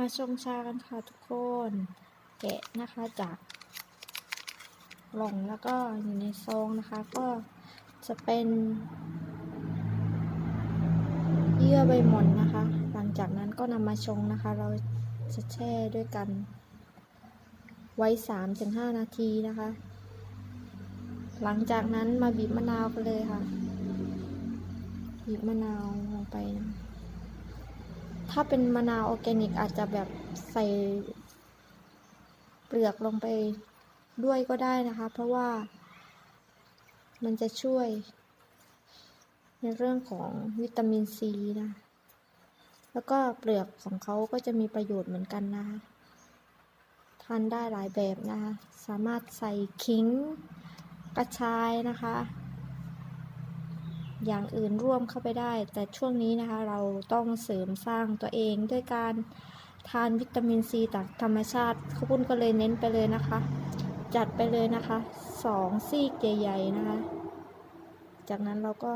มาชงชากันค่ะทุกคน แกะนะคะจากกล่องแล้วก็อยู่ในซองนะคะ ก็จะเป็นเยื่อใบหม่อนนะคะ หลังจากนั้นก็นำมาชงนะคะ เราจะแช่ด้วยกัน ไว้3-5นาทีนะคะ หลังจากนั้นมาบีบมะนาวกันเลยค่ะบีบมะนาวลงไปนะ ถ้าเป็นมะนาวออร์แกนิกอาจจะแบบใส่เปลือกลงไปด้วยก็ได้นะคะ เพราะว่ามันจะช่วยในเรื่องของวิตามินซีนะ แล้วก็เปลือกของเขาก็จะมีประโยชน์เหมือนกันนะคะทานได้หลายแบบนะคะ สามารถใส่ขิงกระชายนะคะ อย่างอื่นร่วมเข้าไปได้ แต่ช่วงนี้นะคะเราต้องเสริมสร้างตัวเองด้วยการทานวิตามินซีจากธรรมชาติข้าวปุ้นก็เลยเน้นไปเลยนะคะ จัดไปเลยนะคะสองซีกใหญ่ๆนะคะ จากนั้นเราก็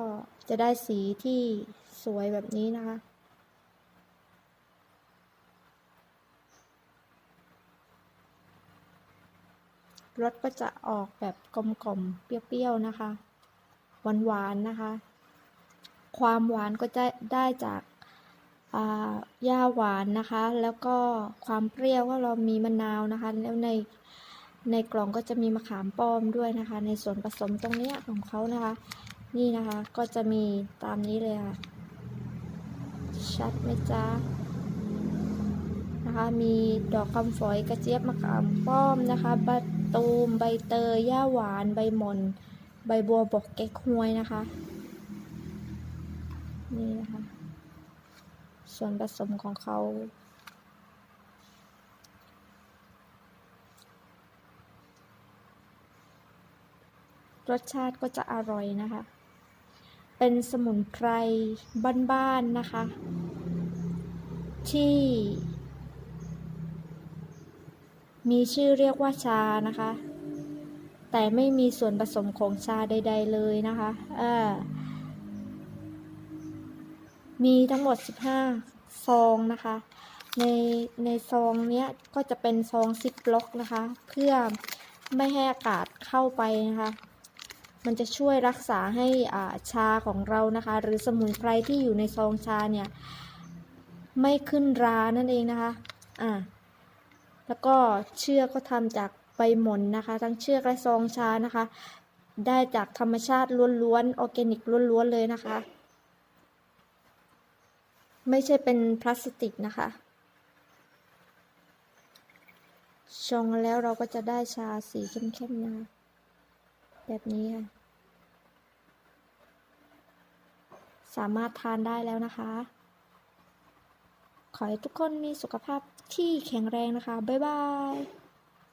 จะได้สีที่สวยแบบนี้นะคะรสก็จะออกแบบกลมๆ เปรี้ยวๆ นะคะ หวานๆ นะคะ ความหวานก็จะได้จากอ่าหญ้าหวานนะคะ แล้วก็ความเปรี้ยวก็เรามีมะนาวนะคะ แล้วในในกล่องก็จะมีมะขามป้อมด้วยนะคะ ในส่วนผสมตรงนี้ของเขานะคะ นี่นะคะก็จะมีตามนี้เลยค่ะ ชัดไหมจ๊ะนะคะ มีดอกคำฝอยกระเจี๊ยบมะขามป้อมนะคะใบตูมใบเตยหญ้าหวาน ใบหม่อนใบบัวบกเก๊กฮวยนะคะ นี่นะคะ ส่วนผสมของเขา รสชาติก็จะอร่อยนะคะ เป็นสมุนไพรบ้านๆนะคะ ที่ มีชื่อเรียกว่าชานะคะ แต่ไม่มีส่วนผสมของชาใด ๆ เลยนะคะ เออ มีทั้งหมด 15 ซองนะคะ ในในซองเนี้ยก็จะเป็นซองซิปล็อกนะคะ เพื่อไม่ให้อากาศเข้าไปนะคะ มันจะช่วยรักษาให้อ่าชาของเรานะคะ หรือสมุนไพรที่อยู่ในซองชาเนี่ย ไม่ขึ้นรานั่นเองนะคะอ่าแล้วก็เชือกก็ทำจากใบหม่อนนะคะ ทั้งเชือกและซองชานะคะ ได้จากธรรมชาติล้วนๆออร์แกนิกล้วนๆเลยนะคะ ไม่ใช่เป็นพลาสติกนะคะ ชงแล้วเราก็จะได้ชาสีเข้มๆนะแบบนี้ค่ะ สามารถทานได้แล้วนะคะ ขอให้ทุกคนมีสุขภาพที่แข็งแรงนะคะ บ๊ายบาย